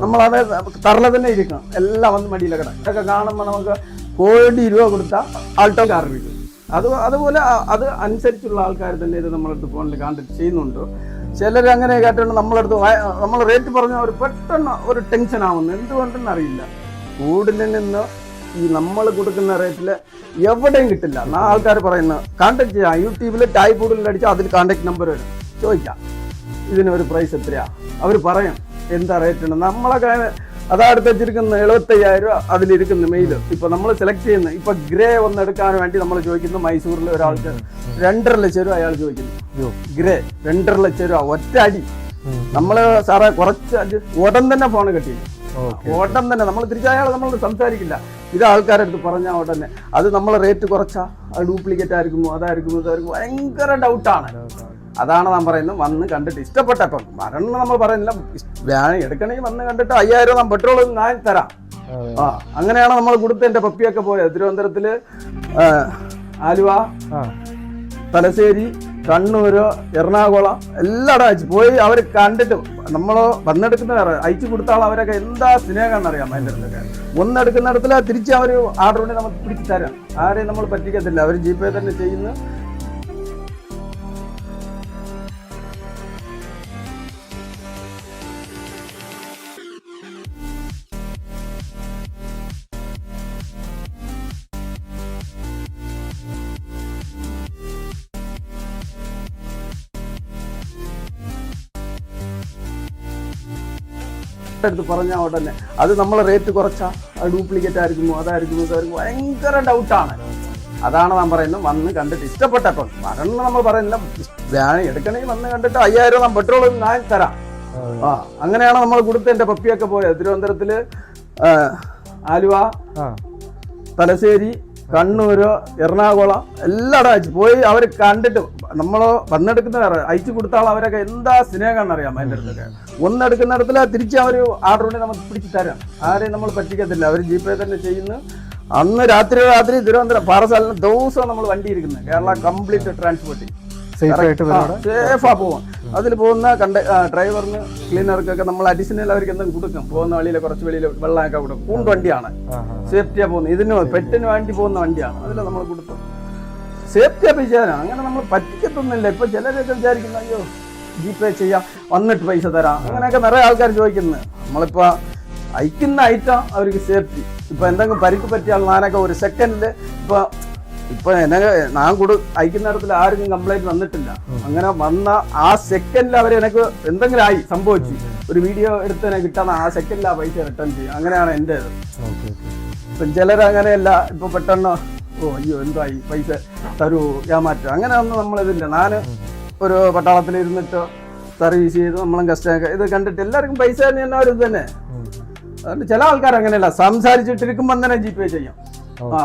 Speaker 2: നമ്മളത് തറല തന്നെ ഇരിക്കണം. എല്ലാം വന്ന് മടിയിലെ കിടക്കും. ഇതൊക്കെ കാണുമ്പോൾ നമുക്ക് കോടി രൂപ കൊടുത്താൽ ആൾട്ടോ കാർ കിട്ടും അത് അതുപോലെ അത് അനുസരിച്ചുള്ള ആൾക്കാർ തന്നെ ഇത് നമ്മളടുത്ത് ഫോണിൽ കണ്ടിട്ട് ചെയ്യുന്നുണ്ട്. ചിലർ അങ്ങനെ കേട്ടോണ്ട് നമ്മളടുത്ത് നമ്മൾ റേറ്റ് പറഞ്ഞ ഒരു പെട്ടെന്ന് ഒരു ടെൻഷൻ ആവുന്നു. എന്തുകൊണ്ടെന്ന് അറിയില്ല. കൂടുതൽ നിന്ന് ഈ നമ്മൾ കൊടുക്കുന്ന റേറ്റിൽ എവിടെയും കിട്ടില്ല. എന്നാ ആൾക്കാർ പറയുന്നത് കോണ്ടാക്ട് ചെയ്യാം. യൂട്യൂബിൽ ടൈപ്പ് കൂടുതൽ അടിച്ചാൽ അതിൽ കോണ്ടാക്ട് നമ്പർ വരും. ചോദിക്കാം. ഇതിനൊരു പ്രൈസ് എത്രയാ? അവർ പറയും എന്താ റേറ്റ് ഉണ്ട് നമ്മളൊക്കെ അതാ അടുത്ത് വെച്ചിരിക്കുന്ന എഴുപത്തയ്യായിരം രൂപ അതിലിരിക്കുന്ന മെയിൽ ഇപ്പൊ നമ്മൾ സെലക്ട് ചെയ്യുന്ന ഇപ്പൊ ഗ്രേ ഒന്ന് എടുക്കാൻ വേണ്ടി നമ്മൾ ചോദിക്കുന്നു മൈസൂരിൽ ഒരാൾക്ക് രണ്ടര ലക്ഷം രൂപ അയാൾ ചോദിക്കുന്നു. ഗ്രേ രണ്ടര ലക്ഷം രൂപ ഒറ്റ അടി. നമ്മൾ സാറേ കുറച്ച് ഉടൻ തന്നെ ഫോൺ കിട്ടി. ഉടൻ തന്നെ. നമ്മൾ തിരിച്ചയാൾ നമ്മൾ സംസാരിക്കില്ല. ഇത് ആൾക്കാരടുത്ത് പറഞ്ഞാൽ ഉടനെ. അത് നമ്മൾ റേറ്റ് കുറച്ചാ. അത് ഡ്യൂപ്ലിക്കേറ്റ് ആയിരിക്കുമോ? അതായിരിക്കുമോ? ഇതായിരിക്കും ഭയങ്കര ഡൗട്ടാണ് അതാണ് ഞാൻ പറയുന്നത്. വന്ന് കണ്ടിട്ട് ഇഷ്ടപ്പെട്ടപ്പം മരണം നമ്മൾ പറയുന്നില്ല. എടുക്കണമെങ്കിൽ വന്ന് കണ്ടിട്ട് അയ്യായിരം നാം പെട്രോൾ ഞാൻ തരാം. ആ അങ്ങനെയാണ് നമ്മൾ കൊടുത്ത എന്റെ പപ്പിയൊക്കെ പോയത്. തിരുവനന്തപുരത്തിൽ ആലുവ തലശ്ശേരി കണ്ണൂര് എറണാകുളം എല്ലാടും അയച്ചു. പോയി അവർ കണ്ടിട്ട് നമ്മൾ വന്നെടുക്കുന്ന വേറെ അയച്ചു കൊടുത്താൽ അവരൊക്കെ എന്താ സ്നേഹം അറിയാം അതിന്റെ അടുത്തൊക്കെ. ഒന്നെടുക്കുന്നിടത്തിൽ തിരിച്ച് അവർ ആർഡർ വേണ്ടി നമുക്ക് പിടിച്ചു തരാം. ആരെയും നമ്മൾ പറ്റിക്കത്തില്ല. അവർ ജി പേ തന്നെ ചെയ്യുന്നു. എടുത്ത് പറഞ്ഞ ഉടനെ. അത് നമ്മൾ റേറ്റ് കുറച്ചാ. അത് ഡ്യൂപ്ലിക്കേറ്റ് ആയിരിക്കുമോ അതായിരിക്കുമോ ഇതായിരിക്കും ഭയങ്കര ഡൗട്ടാണ് അതാണ് ഞാൻ പറയുന്നത് വന്ന് കണ്ടിട്ട് ഇഷ്ടപ്പെട്ടപ്പോൾ. വരണം നമ്മൾ പറയുന്നില്ല. വേണം എടുക്കണമെങ്കിൽ വന്ന് കണ്ടിട്ട് അയ്യായിരം രൂപ പെട്രോൾ ഞാൻ തരാം. ആ. അങ്ങനെയാണ് നമ്മൾ കൊടുത്ത് എന്റെ പപ്പിയൊക്കെ പോയത്. തിരുവനന്തപുരത്തിൽ ആലുവ തലശ്ശേരി കണ്ണൂര് എറണാകുളം എല്ലായിടം പോയി അവർ കണ്ടിട്ട് നമ്മൾ വന്നെടുക്കുന്ന അയച്ചു കൊടുത്താൽ അവരൊക്കെ എന്താ സ്നേഹം അറിയാം അതിന്റെ അടുത്തൊക്കെ? ഒന്നെടുക്കുന്നിടത്തിൽ തിരിച്ച് അവർ ആർഡർ ഉണ്ടെങ്കിൽ നമുക്ക് പിടിച്ച് തരാം. ആരെയും നമ്മൾ പറ്റിക്കത്തില്ല. അവർ ജി പേ തന്നെ ചെയ്യുന്നു. അന്ന് രാത്രി രാത്രി തിരുവനന്തപുരം പാറശാലിന് ദിവസം നമ്മൾ വണ്ടി ഇരിക്കുന്നത്. കേരള കംപ്ലീറ്റ് ട്രാൻസ്പോർട്ടിങ്
Speaker 1: സേഫ്
Speaker 2: പോവാം. അതിൽ പോകുന്ന കണ്ട ഡ്രൈവറിന് ക്ലീനർക്കൊക്കെ നമ്മൾ അഡീഷണൽ അവർക്ക് എന്തെങ്കിലും കൊടുക്കും. പോകുന്ന വഴിയിൽ കുറച്ച് വെളിയിൽ വെള്ളമൊക്കെ കൊടുക്കും. കൂണ്ട് വണ്ടിയാണ്. സേഫ്റ്റിയാ പോകുന്നത്. ഇതിന് പെറ്റിന് വേണ്ടി പോകുന്ന വണ്ടിയാണ്. അതിൽ നമ്മൾ കൊടുത്തു സേഫ്റ്റിയാ പൈസ തരാം അങ്ങനെ നമ്മൾ പറ്റിക്കത്തൊന്നുമില്ല. ഇപ്പൊ ചിലരൊക്കെ വിചാരിക്കുന്നു അയ്യോ ജി പേ ചെയ്യാം. വന്നിട്ട് പൈസ തരാം. അങ്ങനെയൊക്കെ നിറയെ ആൾക്കാർ ചോദിക്കുന്നത് നമ്മളിപ്പോ അയക്കുന്ന ഐറ്റം അവർക്ക് സേഫ്റ്റി ഇപ്പൊ എന്തെങ്കിലും പരിക്ക് പറ്റിയാൽ ഞാനൊക്കെ ഒരു സെക്കൻഡിൽ ഇപ്പൊ ഇപ്പൊ എന്നെ ഞാൻ കൂടു അയക്കുന്ന നേരത്തിൽ ആരും കംപ്ലൈന്റ് വന്നിട്ടില്ല. അങ്ങനെ വന്ന ആ സെക്കൻഡിൽ അവർ എനിക്ക് എന്തെങ്കിലും ആയി സംഭവിച്ചു. ഒരു വീഡിയോ എടുത്ത് എനിക്ക് കിട്ടാൻ ആ സെക്കൻഡിൽ ആ പൈസ റിട്ടേൺ ചെയ്യും. അങ്ങനെയാണ് എന്റെ ഇത്. ഇപ്പം ചിലർ അങ്ങനെയല്ല ഇപ്പൊ പെട്ടെന്ന് ഓ അയ്യോ എന്തായി? പൈസ തരൂ ഞാൻ അങ്ങനെ ഒന്നും നമ്മളിതില്ല. ഞാൻ ഒരു പട്ടാളത്തിൽ ഇരുന്നിട്ട് സർവീസ് ചെയ്ത് നമ്മളും കസ്റ്റമർ ഇത് കണ്ടിട്ട് എല്ലാവർക്കും പൈസ തന്നെ തന്നെ ഒരു ഇത് തന്നെ. അതുകൊണ്ട് ചില ആൾക്കാർ അങ്ങനെയല്ല. സംസാരിച്ചിട്ടിരിക്കുമ്പോൾ തന്നെ ജി പേ ചെയ്യും. ആ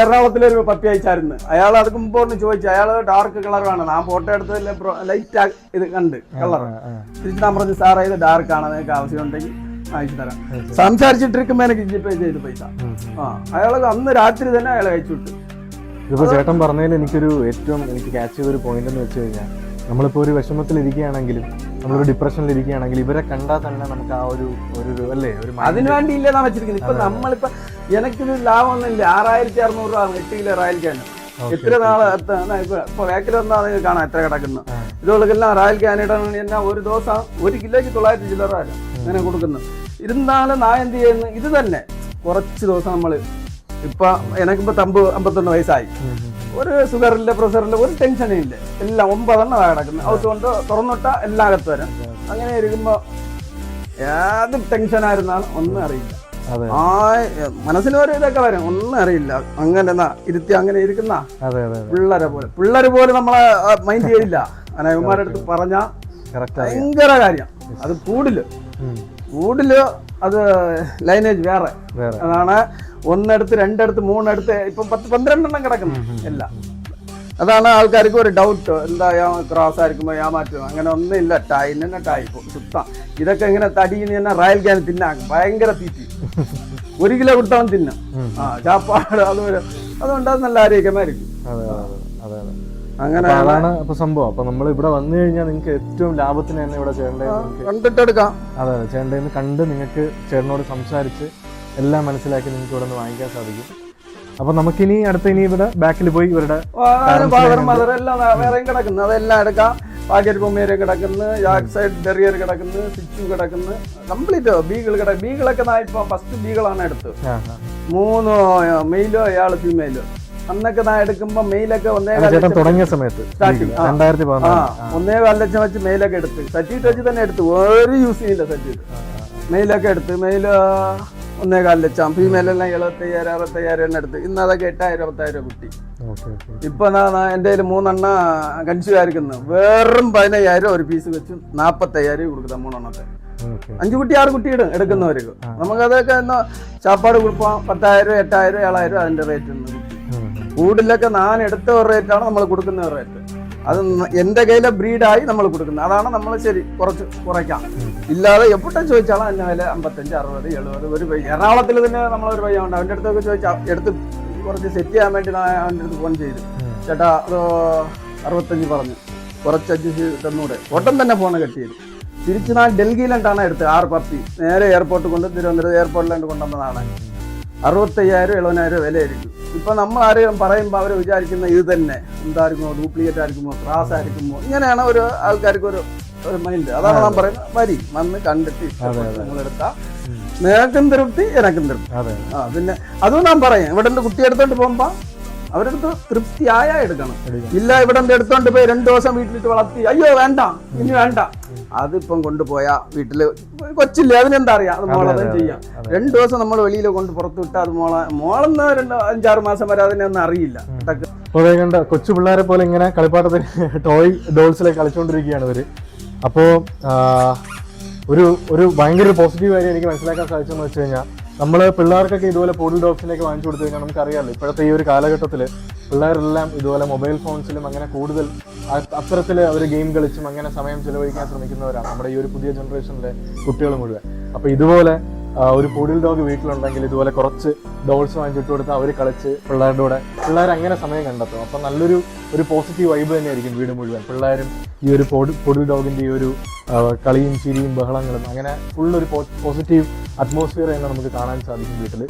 Speaker 2: എറണാകുളത്തിലെ ഒരു പപ്പി അയച്ചായിരുന്നു. അയാൾ അത് മുമ്പോട്ട് ചോദിച്ചു അയാൾ ഡാർക്ക് കളർ വേണം ഞാൻ ഫോട്ടോ എടുത്തതിൽ ലൈറ്റ് ഇത് കണ്ട് കളർ തിരിച്ച് ഞാൻ പറഞ്ഞു സാറേ ഇത് ഡാർക്ക് ആണ്. നിങ്ങൾക്ക് ആവശ്യമുണ്ടെങ്കിൽ അയച്ചു തരാം. സംസാരിച്ചിട്ടിരിക്കുമ്പോ എനിക്ക് ജി പേ ചെയ്ത് പൈസ. ആ അയാൾ അന്ന് രാത്രി തന്നെ അയാൾ അയച്ചു വിട്ടു.
Speaker 1: ഇതിപ്പോ ചേട്ടൻ പറഞ്ഞതിൽ എനിക്കൊരു ഏറ്റവും എനിക്ക് ക്യാച്ച് ചെയ്ത ഒരു പോയിന്റ് എന്ന് വെച്ച് കഴിഞ്ഞാൽ നമ്മളിപ്പോ ഒരു വിഷമത്തിലിരിക്കുകയാണെങ്കിലും നമ്മളൊരു ഡിപ്രഷനിലിരിക്കുകയാണെങ്കിൽ ഇവരെ കണ്ടാൽ തന്നെ നമുക്ക് ആ ഒരു ഒരു അല്ലേ? ഒരു
Speaker 2: അതിനു വേണ്ടി ഇല്ലെന്നാ വെച്ചിരിക്കുന്നത്. ഇപ്പൊ നമ്മളിപ്പോ എനിക്കിത് ലാഭമൊന്നുമില്ല. ആറായിരത്തി അറുന്നൂറ് രൂപ എട്ട് കിലോ ക്യാൻ എത്ര നാളെ ഇപ്പൊ വേക്കിൽ വന്നാൽ കാണാം എത്ര കിടക്കുന്നു. ഇതുകൾക്കെല്ലാം റായൽ ക്യാനിടാണ് എന്നാ ഒരു ദിവസം ഒരു കിലോയ്ക്ക് തൊള്ളായിരത്തി ചില്ലറ അങ്ങനെ കൊടുക്കുന്നു ഇരുന്നാലും നാ എന്ത് ചെയ്യുന്നു? ഇത് തന്നെ. കുറച്ച് ദിവസം നമ്മൾ ഇപ്പൊ എനിക്കിപ്പോ തമ്പ് അമ്പത്തൊന്ന് വയസ്സായി.
Speaker 1: ഒരു ഷുഗർ
Speaker 2: ഒരു പ്രഷർ ഇല്ല ഒരു ടെൻഷനും ഇല്ല. എല്ലാം ഒമ്പതെണ്ണം കിടക്കുന്നത് അതുകൊണ്ട് കൊണ്ട് തുറന്നിട്ട എല്ലാം അകത്ത് വരാം. അങ്ങനെ ഇരിക്കുമ്പോ ഏത് ടെൻഷനായിരുന്നാണ് ഒന്നും അറിയില്ല. ആ മനസ്സിന് ഒരു ഇതൊക്കെ വരും. ഒന്നും അറിയില്ല. അങ്ങനെ ഇരുത്തി അങ്ങനെ ഇരിക്കുന്ന പിള്ളേരെ പോലെ. പിള്ളേര് പോലെ നമ്മളെ മൈൻഡ് ചെയ്യില്ല അടുത്ത് പറഞ്ഞ ഭയങ്കര കാര്യം. അത് കൂടിൽ. കൂടിൽ അത് ലൈനേജ് വേറെ. അതാണ് ഒന്നെടുത്ത് രണ്ടെടുത്ത് മൂന്നെടുത്ത് ഇപ്പം പത്ത് പന്ത്രണ്ടെണ്ണം കിടക്കുന്നു എല്ലാം. അതാണ് ആൾക്കാർക്ക് ഒരു ഡൗട്ട് എന്താ ക്രോസ് ആയിരിക്കുമ്പോൾ ഞാൻ മാറ്റും അങ്ങനെ ഒന്നുമില്ല. ടൈ തന്നെ ടൈ സുത്താം ഇതൊക്കെ ഇങ്ങനെ തടിയിൽ തന്നെ റയൽ ക്യാൻ തിന്നാൻ ഭയങ്കര തീറ്റി. ഒരു കിലോ കൊടുത്തവൻ തിന്നാം. ആ ചാപ്പാട് അതുപോലെ. അതുകൊണ്ട് അത് നല്ല ആരോഗ്യമായിരിക്കും.
Speaker 1: അതെ അതെ.
Speaker 2: അങ്ങനെ
Speaker 1: അതാണ് അപ്പൊ സംഭവം. അപ്പൊ നമ്മൾ ഇവിടെ വന്നു കഴിഞ്ഞാൽ നിങ്ങൾക്ക് ഏറ്റവും ലാഭത്തിന് തന്നെ ഇവിടെ ചേട്ടാ നിങ്ങൾക്ക്
Speaker 2: കണ്ടിട്ടെടുക്കാം.
Speaker 1: അതെ അതെ ചേട്ടന്റെ കണ്ട് നിങ്ങൾക്ക് ചേട്ടനോട് സംസാരിച്ച് എല്ലാം മനസ്സിലാക്കി നിങ്ങൾക്ക് ഇവിടെ നിന്ന് വാങ്ങിക്കാൻ സാധിക്കും. അപ്പൊ നമുക്കിനി അടുത്ത ഇനി ഇവിടെ ബാക്കിൽ പോയി ഇവരുടെ
Speaker 2: എല്ലാം വേറെയും കിടക്കുന്നു. അതെല്ലാം എടുക്കാം. പാക്കറ്റ് പൊമ്മേര് കിടക്കുന്നു. യാക് സൈഡ് ഡെറിയർ കിടക്കുന്നു. സിച്ചു കിടക്കുന്നു. കംപ്ലീറ്റ് ബീഗിൾ കിടക്കും ബീഗിളൊക്കെ ഞാൻ ഇപ്പൊ ഫസ്റ്റ് ബീഗിളാണ് എടുത്തത്. മൂന്ന് മെയിലോ അയാൾ ഫീമെയിലോ അന്നൊക്കെ ഞാൻ എടുക്കുമ്പോ മെയിലൊക്കെ ഒന്നേ
Speaker 1: തുടങ്ങിയ സമയത്ത് രണ്ടായിരത്തി
Speaker 2: ആ ഒന്നേ കാല ലക്ഷം വെച്ച് മെയിലൊക്കെ എടുത്ത്. സറ്റീറ്റ് വെച്ച് തന്നെ എടുത്തു. ഒരു യൂസ് ചെയ്യില്ല സറ്റീറ്റ് മെയിലൊക്കെ എടുത്ത്. മെയിൽ ഒന്നേ കാല ലക്ഷം. ഫീമെയിലെല്ലാം എഴുപത്തയ്യായിരം അറുപത്തയ്യായിരം എണ്ണം എടുത്ത്. ഇന്ന് അതൊക്കെ എട്ടായിരം പത്തായിരം കുട്ടി. ഇപ്പൊ എന്റെ കയ്യിൽ മൂന്നെണ്ണ കൺസ്യൂമായിരിക്കുന്നു വെറും പതിനയ്യായിരം ഒരു പീസ് വെച്ച് നാപ്പത്തയ്യായിരം കൊടുക്കുന്ന മൂന്നെണ്ണത്തെ. അഞ്ചു കുട്ടി ആറ് കുട്ടി ഇടും എടുക്കുന്നവർക്ക് നമുക്കതൊക്കെ എന്നാ ചാപ്പാട് കൊടുക്കാം പത്തായിരം എട്ടായിരം ഏഴായിരം അതിന്റെ റേറ്റ് ഉണ്ട് കൂടിലൊക്കെ ഞാൻ എടുത്ത ഒരു റേറ്റാണ് നമ്മൾ കൊടുക്കുന്ന ഒരു റേറ്റ് അത് എന്റെ കയ്യിലെ ബ്രീഡായി നമ്മൾ കൊടുക്കുന്നത്. അതാണ് നമ്മൾ ശരി കുറച്ച് കുറയ്ക്കാം. ഇല്ലാതെ എപ്പോഴും ചോദിച്ചാലും അതിന്റെ വില അമ്പത്തഞ്ച് അറുപത് എഴുപത് ഒരു പൈസ എറണാകുളത്തിൽ തന്നെ നമ്മളൊരു പയ്യ ഉണ്ട് അവന്റെ അടുത്തൊക്കെ ചോദിച്ചാൽ എടുത്ത് കുറച്ച് സെറ്റ് ചെയ്യാൻ വേണ്ടി ഞാൻ അവന്റെ അടുത്ത് ഫോൺ ചെയ്തു. ചേട്ടാ അത് അറുപത്തഞ്ച് പറഞ്ഞു. കുറച്ച് അഡ്ജസ്റ്റ് ചെയ്ത് തന്നൂടെ. ഒട്ടം തന്നെ ഫോണ് കെട്ടിയത് തിരിച്ച് ഞാൻ ഡൽഹിയിലോട്ടാണ് എടുത്തത്. ആറ് പത്തി നേരെ എയർപോർട്ട് കൊണ്ട് തിരുവനന്തപുരം എയർപോർട്ടിലാണ്ട് കൊണ്ടുവന്നതാണ്. അറുപത്തയ്യായിരം എഴുപതിനായിരം വിലയായിരിക്കും ഇപ്പൊ നമ്മൾ ആരെയും പറയുമ്പോൾ അവർ വിചാരിക്കുന്ന ഇത് തന്നെ. എന്തായിരിക്കുമോ? ഡ്യൂപ്ലിക്കേറ്റ് ആയിരിക്കുമോ? ക്രാസ് ആയിരിക്കുമോ? ഇങ്ങനെയാണ് ഒരു ആൾക്കാർക്ക് ഒരു ഒരു മൈൻഡ് അതാണ് ഞാൻ പറയുന്നത് വരി. വന്ന് കണ്ടിട്ട് ഇഷ്ടപ്പെട്ട് നിങ്ങളെടുത്താ നിനക്കും തൃപ്തി എനക്കും തൃപ്തി. ആ പിന്നെ അതും ഞാൻ പറയാം. ഇവിടെ കുട്ടി എടുത്തോണ്ട് പോകുമ്പോ അവരെടുത്ത് തൃപ്തിയായ എടുക്കണം. ഇല്ല ഇവിടെ എടുത്തോണ്ട് പോയി രണ്ടു ദിവസം വീട്ടിലിട്ട് വളർത്തി. അയ്യോ വേണ്ട ഇനി വേണ്ട. അതിപ്പം കൊണ്ടുപോയാ വീട്ടിൽ കൊച്ചില്ലേ അതിനെന്താ അറിയാം? അത് മോളതും ചെയ്യാം. രണ്ടു ദിവസം നമ്മൾ വെളിയിൽ കൊണ്ട് പുറത്തു വിട്ടാൽ അത് മോളെ മോളെന്ന് രണ്ട് അഞ്ചാറ് മാസം വരെ അതിനെ ഒന്നും അറിയില്ല.
Speaker 1: കണ്ട? കൊച്ചു പിള്ളേരെ പോലെ ഇങ്ങനെ കളിപ്പാട്ടത്തിൽ ടോയ് ഡോൾസിലേക്ക് കളിച്ചുകൊണ്ടിരിക്കുകയാണ് ഇവർ. അപ്പോൾ ഒരു ഒരു ഭയങ്കര പോസിറ്റീവ് കാര്യം എനിക്ക് മനസ്സിലാക്കാൻ സാധിച്ചെന്ന് വെച്ച് കഴിഞ്ഞാൽ നമ്മൾ പിള്ളേർക്കൊക്കെ ഇതുപോലെ പോഡൽ ഡോഗ്സിനൊക്കെ വാങ്ങിച്ചു കൊടുത്തു കഴിഞ്ഞാൽ നമുക്കറിയാമല്ലോ ഇപ്പോഴത്തെ ഈ ഒരു കാലഘട്ടത്തിൽ പിള്ളേരെല്ലാം ഇതുപോലെ മൊബൈൽ ഫോൺസിലും അങ്ങനെ കൂടുതൽ അത്തരത്തിൽ അവർ ഗെയിം കളിച്ചും അങ്ങനെ സമയം ചിലവഴിക്കാൻ ശ്രമിക്കുന്നവരാണ് നമ്മുടെ ഈ ഒരു പുതിയ ജനറേഷനിലെ കുട്ടികൾ മുഴുവൻ. അപ്പോൾ ഇതുപോലെ ഒരു പൂടിൽ ഡോഗ് വീട്ടിലുണ്ടെങ്കിൽ ഇതുപോലെ കുറച്ച് ഡോൾസ് വാങ്ങിച്ചിട്ട് കൊടുത്ത് അവർ കളിച്ച് പിള്ളേരുടെ കൂടെ. പിള്ളേർ അങ്ങനെ സമയം കണ്ടെത്തും. അപ്പം നല്ലൊരു ഒരു പോസിറ്റീവ് വൈബ് തന്നെയായിരിക്കും വീട് മുഴുവൻ. പിള്ളേരും ഈ ഒരു പൊടിൽ ഡോഗിന്റെ ഈ ഒരു കളിയും ചിരിയും ബഹളങ്ങളും അങ്ങനെ ഫുള്ളൊരു പോസിറ്റീവ് അറ്റ്മോസ്ഫിയർ തന്നെ നമുക്ക് കാണാൻ സാധിക്കും വീട്ടിൽ